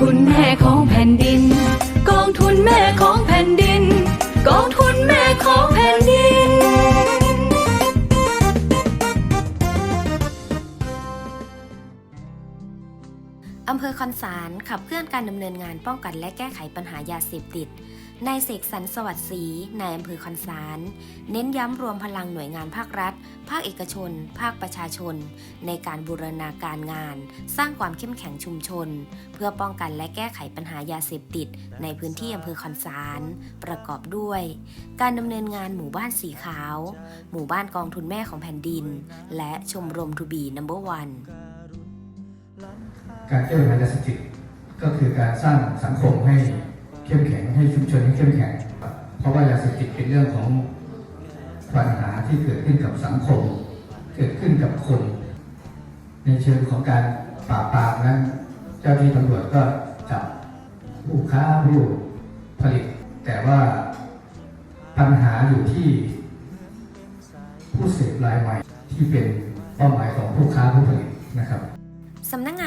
ทุนแม่ของแผ่นดิน กองทุนแม่ของแผ่นดิน กองทุนแม่ของแผ่นดิน อำเภอคอนสารขับเคลื่อนการดำเนินงานป้องกันและแก้ไขปัญหายาเสพติดนายเสกสรรสวัสดิ์ศรีนายอำเภอคอนสารเน้นย้ำรวมพลังหน่วยงานภาครัฐ ภาคเอกชน ภาคประชาชน ในการบูรณาการงาน สร้างความเข้มแข็งชุมชน เพื่อป้องกันและแก้ไขปัญหายาเสพติด ในพื้นที่อำเภอคอนสารประกอบด้วย การดำเนินงานหมู่บ้านสีขาว หมู่บ้านกองทุนแม่ของแผ่นดิน และชมรมทูบีนัมเบอร์วัน การแก้ปัญหายาเสพติดก็คือการสร้างสังคมให้เข้มแข็งให้ชุมชนให้เข้มแข็ง เพราะว่ายาเสพติดเป็นเรื่องของปัญหาที่เกิดขึ้นกับสังคม เกิดขึ้นกับคน ในเชิงของการปราบปรามนั้น เจ้าที่ตำรวจก็จับผู้ค้าผู้ผลิต แต่ว่าปัญหาอยู่ที่ผู้เสพรายใหม่ที่เป็นเป้าหมายของผู้ค้าผู้ผลิตนะครับ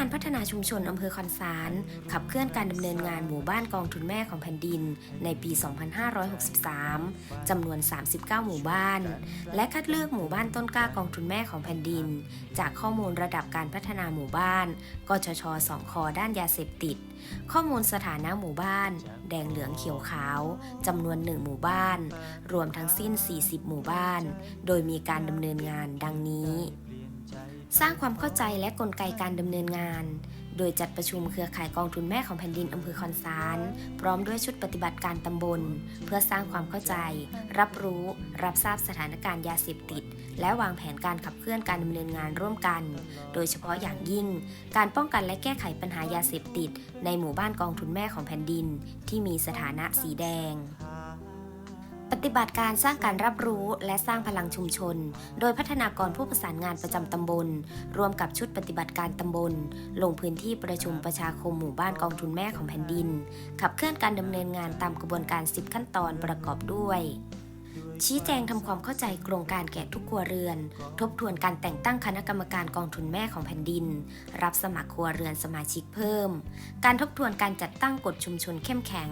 านพัฒนาชุมชนอำเภอคอนสารขับเคลื่อนการดำเนินงานหมู่บ้านกองทุนแม่ของแผ่นดิน ในปี 2563 จำนวน 39 หมู่บ้าน และคัดเลือกหมู่บ้านต้นกล้ากองทุนแม่ของแผ่นดิน จากข้อมูลระดับการพัฒนาหมู่บ้าน กชชสองคอด้านยาเสพติด ข้อมูลสถานะหมู่บ้าน แดงเหลืองเขียวขาวจำนวนหนึ่งหมู่บ้าน รวมทั้งสิ้น 40 หมู่บ้าน โดยมีการดำเนินงานดังนี้ สร้างความเข้าใจและกลไกการดำเนินงาน โดยจัดประชุมเครือข่ายกองทุนแม่ของแผ่นดินอำเภอคอนสารพร้อมด้วยชุดปฏิบัติการตำบล เพื่อสร้างความเข้าใจ รับรู้ รับทราบสถานการณ์ยาเสพติด และวางแผนการขับเคลื่อนการดำเนินงานร่วมกัน โดยเฉพาะอย่างยิ่ง การป้องกันและแก้ไขปัญหายาเสพติด ในหมู่บ้านกองทุนแม่ของแผ่นดิน ที่มีสถานะสีแดง ปฏิบัติการสร้างการรับรู้และสร้างพลังชุมชน โดยพัฒนากรผู้ประสานงานประจำตำบล รวมกับชุดปฏิบัติการตำบล ลงพื้นที่ประชุมประชาคมหมู่บ้านกองทุนแม่ของแผ่นดิน ขับเคลื่อนการดำเนินงานตามกระบวนการ 10 ขั้นตอนประกอบด้วยชี้แจงทำความเข้าใจโครงการแก่ทุกครัวเรือน ทบทวนการแต่งตั้งคณะกรรมการกองทุนแม่ของแผ่นดิน รับสมัครครัวเรือนสมาชิกเพิ่ม การทบทวนการจัดตั้งกฎชุมชนเข้มแข็ง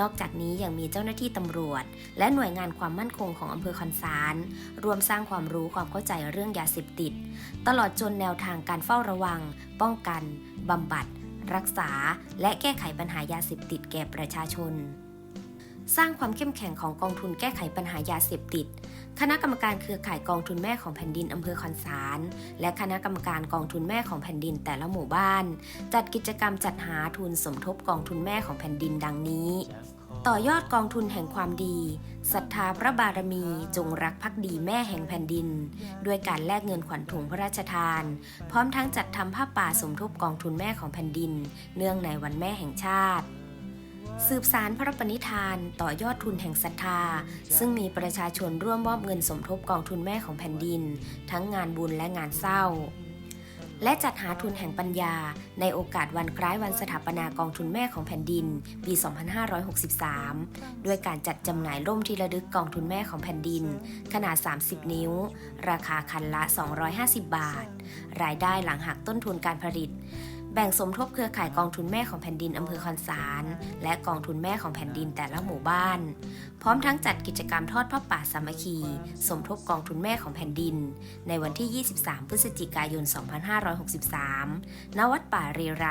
นอกจากนี้ยังมีเจ้าหน้าที่ตำรวจ และหน่วยงานความมั่นคงของอำเภอคอนซานรวมสร้างความรู้ความเข้าใจเรื่องยาเสพติด ตลอดจนแนวทางการเฝ้าระวัง ป้องกันบำบัด รักษา และแก้ไขปัญหายาเสพติดแก่ประชาชน สร้างความเข้มแข็งของกองทุนแก้ไขปัญหายาเสพติด คณะกรรมการเครือข่ายกองทุนแม่ของแผ่นดินอำเภอคอนสาร และคณะกรรมการกองทุนแม่ของแผ่นดินแต่ละหมู่บ้าน จัดกิจกรรมจัดหาทุนสมทบกองทุนแม่ของแผ่นดินดังนี้ ต่อยอดกองทุนแห่งความดีศรัทธาพระบารมีจงรักภักดีแม่แห่งแผ่นดิน ด้วยการแลกเงินขวัญถุงพระราชทาน พร้อมทั้งจัดทำผ้าป่าสมทบกองทุนแม่ของแผ่นดิน เนื่องในวันแม่แห่งชาติ สืบสารพระปณิธานต่อยอดทุนแห่งศรัทธา ซึ่งมีประชาชนร่วมมอบเงินสมทบกองทุนแม่ของแผ่นดิน ทั้งงานบุญและงานเศร้า และจัดหาทุนแห่งปัญญา ในโอกาสวันคล้ายวันสถาปนากองทุนแม่ของแผ่นดิน ปี 2563 ด้วยการจัดจำหน่ายร่มที่ระลึกกองทุนแม่ของแผ่นดิน ขนาด 30 นิ้ว ราคาคันละ 250 บาท รายได้หลังหักต้นทุนการผลิต แบ่งสมทบเครือข่ายกองทุนแม่ของแผ่นดินอำเภอคอนสารและกองทุนแม่ของแผ่นดินแต่ละหมู่บ้าน พร้อมทั้งจัดกิจกรรมทอดผ้าป่าสามัคคี สมทบกองทุนแม่ของแผ่นดิน ในวันที่ 23 พฤศจิกายน 2563 ณ วัดป่าเรไร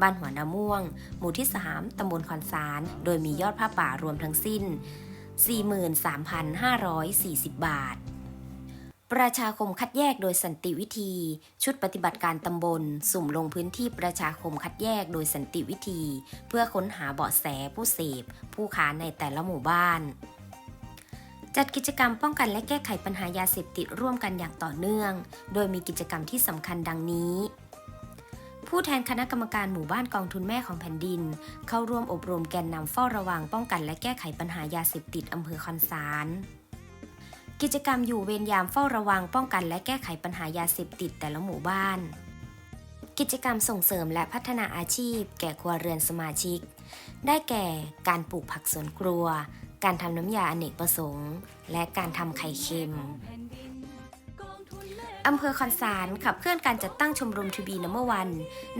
บ้านหัวนาม่วง หมู่ที่ 3 ตำบลคอนสาร โดยมียอดผ้าป่ารวมทั้งสิ้น 43,540 บาท ประชาคมคัดแยกโดยสันติวิธี ชุดปฏิบัติการตำบล สุ่มลงพื้นที่ประชาคมคัดแยกโดยสันติวิธี เพื่อค้นหาเบาะแสผู้เสพ ผู้ค้าในแต่ละหมู่บ้านจัดกิจกรรมป้องกันและแก้ไขปัญหายาเสพติดร่วมกันอย่างต่อเนื่อง โดยมีกิจกรรมที่สำคัญดังนี้ ผู้แทนคณะกรรมการหมู่บ้านกองทุนแม่ของแผ่นดิน เข้าร่วมอบรมแกนนำเฝ้าระวังป้องกันและแก้ไขปัญหายาเสพติดอำเภอคอนสาร กิจกรรมอยู่เวรยามเฝ้าระวังป้องกันและแก้ไขปัญหายาเสพติดแต่ละหมู่บ้าน กิจกรรมส่งเสริมและพัฒนาอาชีพ แก่ครัวเรือนสมาชิก ได้แก่การปลูกผักสวนครัว การทำน้ำยาอเนกประสงค์ และการทำไข่เค็ม อำเภอคอนสารขับเคลื่อนการจัดตั้งชมรมทูบีนัมเบอร์วัน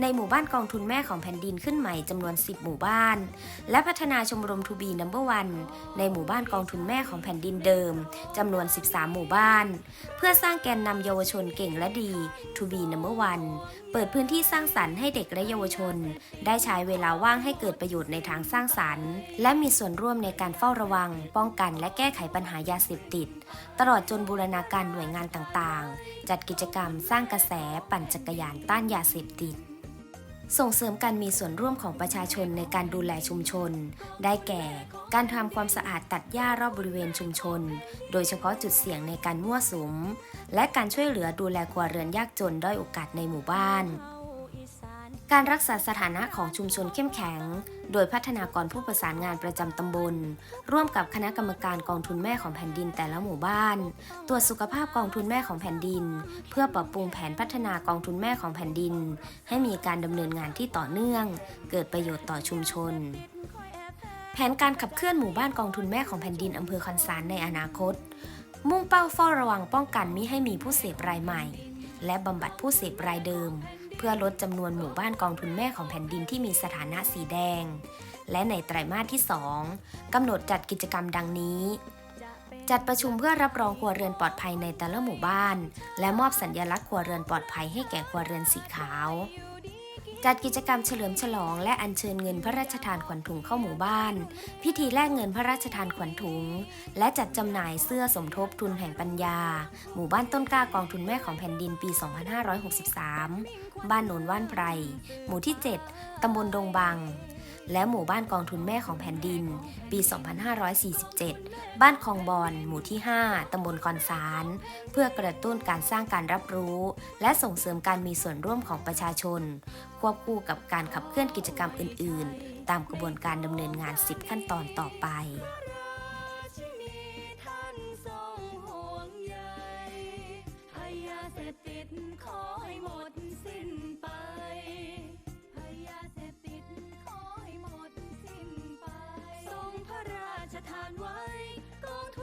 ในหมู่บ้านกองทุนแม่ของแผ่นดินขึ้นใหม่จำนวน 10 หมู่บ้าน และพัฒนาชมรมทูบีนัมเบอร์วันในหมู่บ้านกองทุนแม่ของแผ่นดินเดิมจำนวน 13 หมู่บ้าน เพื่อสร้างแกนนำเยาวชนเก่งและดีทูบีนัมเบอร์วันเปิดพื้นที่สร้างสรรค์ให้เด็กและเยาวชน ได้ใช้เวลาว่างให้เกิดประโยชน์ในทางสร้างสรรค์ และมีส่วนร่วมในการเฝ้าระวัง ป้องกัน และแก้ไขปัญหายาเสพติด ตลอดจนบูรณาการหน่วยงานต่างๆจัดกิจกรรมสร้างกระแสปั่นจักรยานต้านยาเสพติด ส่งเสริมการมีส่วนร่วมของประชาชนในการดูแลชุมชน ได้แก่ การทำความสะอาดตัดหญ้ารอบบริเวณชุมชน โดยเฉพาะจุดเสี่ยงในการมั่วสุม และการช่วยเหลือดูแลครัวเรือนยากจนด้อยโอกาสในหมู่บ้าน การรักษาสถานะของชุมชนเข้มแข็ง โดยพัฒนากรผู้ประสานงานประจำตำบล ร่วมกับคณะกรรมการกองทุนแม่ของแผ่นดินแต่ละหมู่บ้าน ตรวจสุขภาพกองทุนแม่ของแผ่นดิน เพื่อปรับปรุงแผนพัฒนากองทุนแม่ของแผ่นดิน ให้มีการดำเนินงานที่ต่อเนื่อง เกิดประโยชน์ต่อชุมชน แผนการขับเคลื่อนหมู่บ้านกองทุนแม่ของแผ่นดินอำเภอคอนสารในอนาคต มุ่งเป้าเฝ้าระวังป้องกันมิให้มีผู้เสพรายใหม่ และบำบัดผู้เสพรายเดิม พื่อลดจำนวนหมู่บ้านกองทุนแม่ของแผ่นดินที่มีสถานะสีแดง และในไตรมาสที่ 2 กำหนดจัดกิจกรรมดังนี้ จัดประชุมเพื่อรับรองครัวเรือนปลอดภัยในแต่ละหมู่บ้าน และมอบสัญญลักษณ์ครัวเรือนปลอดภัยให้แก่ครัวเรือนสีขาว จัดกิจกรรมเฉลิมฉลองและอัญเชิญเงินพระราชทานขวัญถุงเข้าหมู่บ้าน พิธีแลกเงินพระราชทานขวัญถุง และจัดจำหน่ายเสื้อสมทบทุนแห่งปัญญา หมู่บ้านต้นกล้ากองทุนแม่ของแผ่นดินปี 2563 บ้านโนนว่านไพร หมู่ที่ 7 ตำบลดงบัง และหมู่บ้านกองทุนแม่ของแผ่นดิน ปี 2547 บ้านคลองบอลหมู่ที่ 5 ตำบลคอนสาร เพื่อกระตุ้นการสร้างการรับรู้ และส่งเสริมการมีส่วนร่วมของประชาชน ควบคู่กับการขับเคลื่อนกิจกรรมอื่น ๆ ตามกระบวนการดำเนินงาน 10 ขั้นตอนต่อไป ไว้กองทุน